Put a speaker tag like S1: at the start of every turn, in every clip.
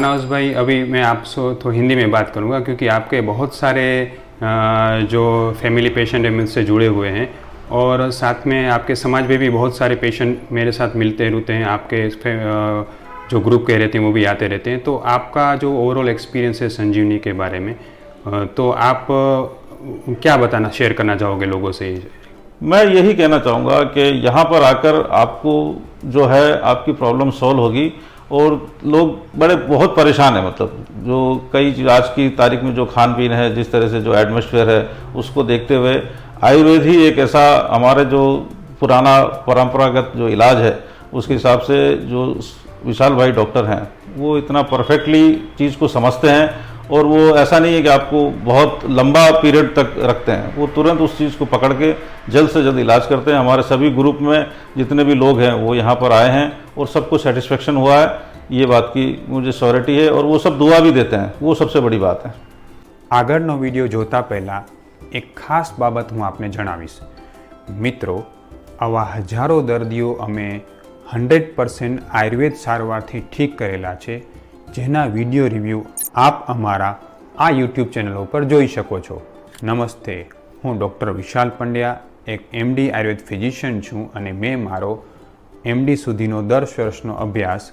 S1: नवाज़ भाई, अभी मैं आपसे तो हिंदी में बात करूँगा, क्योंकि आपके बहुत सारे जो फैमिली पेशेंट है, मुझसे जुड़े हुए हैं, और साथ में आपके समाज में भी बहुत सारे पेशेंट मेरे साथ मिलते रुते हैं, आपके जो ग्रुप के रहते हैं वो भी आते रहते हैं। तो आपका जो ओवरऑल एक्सपीरियंस है, संजीवनी के बारे में तो आप क्या बताना शेयर करना चाहोगे लोगों से?
S2: मैं यही कहना चाहूँगा कि यहाँ पर आकर आपको जो है, आपकी प्रॉब्लम सॉल्व होगी। और लोग बड़े, बहुत परेशान हैं मतलब जो कई आज की तारीख में जो खान पीन है, जिस तरह से जो एटमोसफेयर है, उसको देखते हुए आयुर्वेद ही एक ऐसा हमारे जो पुराना परंपरागत जो इलाज है, उसके हिसाब से जो विशाल भाई डॉक्टर हैं, वो इतना परफेक्टली चीज़ को समझते हैं और वो ऐसा नहीं है कि आपको बहुत लंबा पीरियड तक रखते हैं। वो तुरंत उस चीज़ को पकड़ के जल्द से जल्द इलाज करते हैं। हमारे सभी ग्रुप में जितने भी लोग हैं, वो यहाँ पर आए हैं और सबको सेटिस्फेक्शन हुआ है। ये बात की मुझे श्योरिटी है और वो सब दुआ भी देते हैं वो सबसे बड़ी बात है
S1: આગળનો વિડીયો જોતા પહેલાં એક ખાસ બાબત હું આપને જણાવીશ મિત્રો આવા હજારો દર્દીઓ અમે હંડ્રેડ પર્સન્ટ આયુર્વેદ સારવારથી ઠીક કરેલા છે જેના વિડીયો રિવ્યૂ આપ અમારા આ યુટ્યુબ ચેનલ ઉપર જોઈ શકો છો નમસ્તે હું ડૉક્ટર વિશાલ પંડ્યા એક એમડી આયુર્વેદ ફિઝિશિયન છું અને મેં મારો એમડી સુધીનો દસ વર્ષનો અભ્યાસ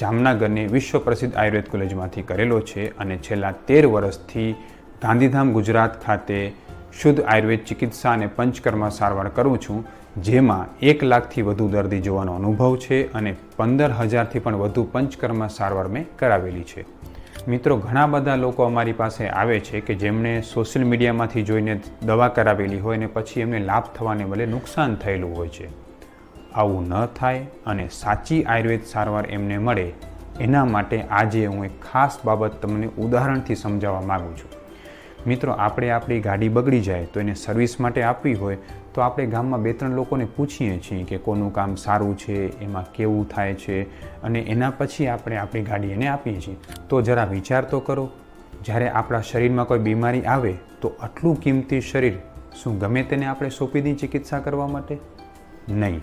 S1: જામનગરની વિશ્વ પ્રસિદ્ધ આયુર્વેદ કોલેજમાંથી કરેલો છે અને છેલ્લા તેર વર્ષથી ગાંધીધામ ગુજરાત ખાતે શુદ્ધ આયુર્વેદ ચિકિત્સા અને પંચકર્મ સારવાર કરું છું, જેમાં એક લાખથી વધુ દર્દી જોવાનો અનુભવ છે અને પંદર હજારથી પણ વધુ પંચકર્મ સારવાર મેં કરાવેલી છે. મિત્રો, ઘણા બધા લોકો અમારી પાસે આવે છે કે જેમણે સોશિયલ મીડિયામાંથી જોઈને દવા કરાવેલી હોય અને પછી એમને લાભ થવાને બદલે નુકસાન થયેલું હોય છે. આવું ન થાય અને સાચી આયુર્વેદ સારવાર એમને મળે, એના માટે આજે હું એક ખાસ બાબત તમને ઉદાહરણથી સમજાવવા માગું છું. મિત્રો, આપણે આપણી ગાડી બગડી જાય તો એને સર્વિસ માટે આપવી હોય, તો આપણે ગામમાં બે ત્રણ લોકોને પૂછીએ છીએ કે કોનું કામ સારું છે, એમાં કેવું થાય છે, અને એના પછી આપણે આપણી ગાડી એને આપીએ છીએ. તો જરા વિચાર તો કરો, જ્યારે આપણા શરીરમાં કોઈ બીમારી આવે, તો આટલું કિંમતી શરીર શું ગમે તેને આપણે સોંપી દઈએ ચિકિત્સા કરવા માટે? નહીં.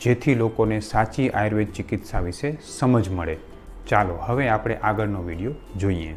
S1: જેથી લોકોને સાચી આયુર્વેદ ચિકિત્સા વિશે સમજ મળે. ચાલો હવે આપણે આગળનો વીડિયો જોઈએ.